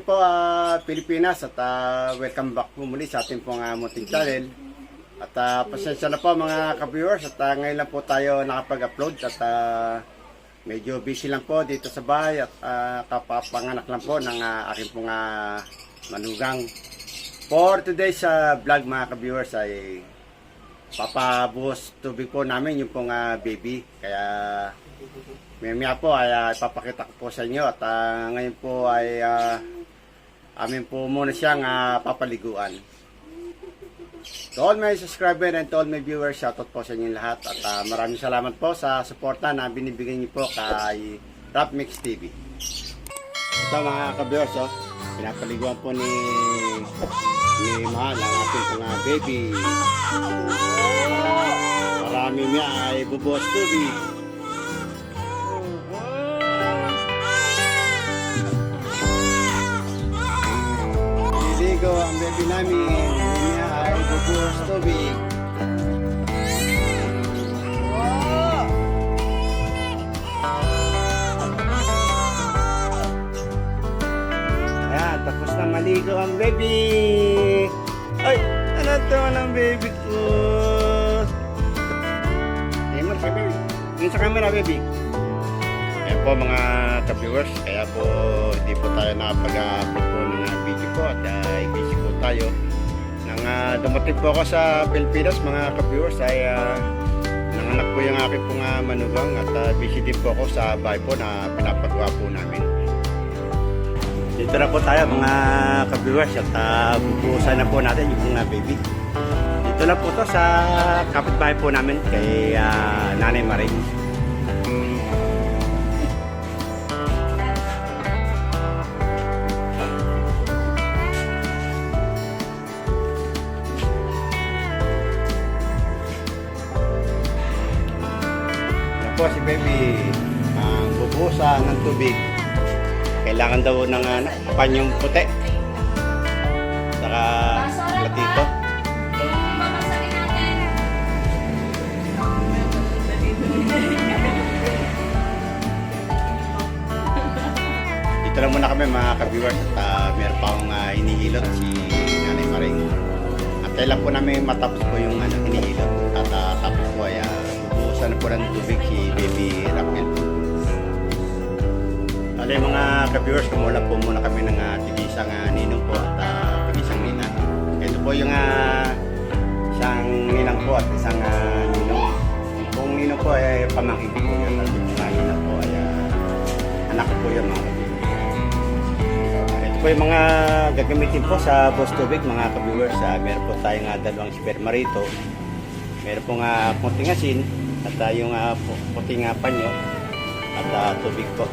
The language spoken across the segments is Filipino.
morning po ah, Pilipinas at ah, welcome back po muli sa ating pong uh, munting channel. At ah, pasensya na po mga ka-viewers at ah, ngayon lang po tayo nakapag-upload at ah, medyo busy lang po dito sa bahay at ah, kapapanganak lang po ng ah, aking pong ah, manugang. For today's ah, vlog mga ka-viewers ay papabuhos tubig po namin yung pong ah, baby. Kaya Maya po ay ah, ipapakita ko po sa inyo at ah, ngayon po ay ah, amin po muna siyang ah, papaliguan. To all my subscriber and to all my viewers, shoutout po sa inyo lahat at ah, maraming salamat po sa suporta na binibigay niyo po kay Rap Mix TV. Ito mga ka-viewers, oh, pinapaliguan po ni ni Mahal ang ating ah, baby. Marami niya ay bubuhos tubig. Liligo ang baby namin. Niya ay bubuhos tubig. Ayan, tapos na maligo ang baby. Ay, ano to ng baby ko? Ayan mo, sabi. Tingin sa camera, baby. Ayan po mga ka-viewers, kaya po hindi po tayo nakapag-upload po ng video po at uh, tayo. Nang uh, dumating po ako sa Pilipinas mga ka-viewers ay uh, nanganak po yung aking pong uh, manugang at uh, busy din po ako sa bahay po na pinapagawa po namin. Dito na po tayo mga ka-viewers at uh, bubuhusan na po natin yung mga baby. Dito na po to sa kapitbahay po namin kay uh, Nanay Maring. Po si baby ang bubuhusan ng tubig. Kailangan daw ng uh, panyong puti. Saka natin. Dito lang muna kami mga ka-viewers at uh, meron pa akong uh, hinihilot si Nanay Maring. At kailan po namin matapos po yung ano, hinihilot. At uh, tapos po ay uh, bubuhusan na po ng tubig si Baby Raquel. Yung mga ka-viewers, kumula po muna kami ng uh, tigisang uh, ninong po at uh, tigisang nina. Ito po yung uh, isang ninang po at isang uh, ninong. Kung ninong po ay pamangkin ko yun. At yung ninang po ay uh, anak po yung mga po yung mga gagamitin po sa Boss Tubig, mga ka-viewers. Uh, meron po tayong uh, dalawang sperma rito. Meron po nga puting asin at uh, yung uh, pu- puting uh, panyo at uh, tubig po.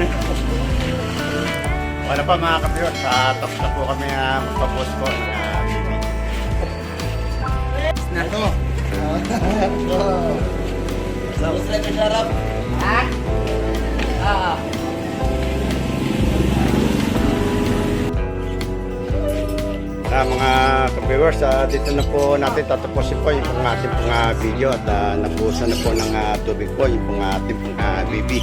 Wala pa mga kapiyon, sa tapos na po kami uh, magpapost po ng uh. Ano? Tapos na yung sarap. Ha? Ah. Sa mga ka-viewers, ah, dito na po natin tatapusin po yung pong ating pong ah, video at uh, nabuhusan na po ng ah, tubig po yung pong ating pong ah, BB.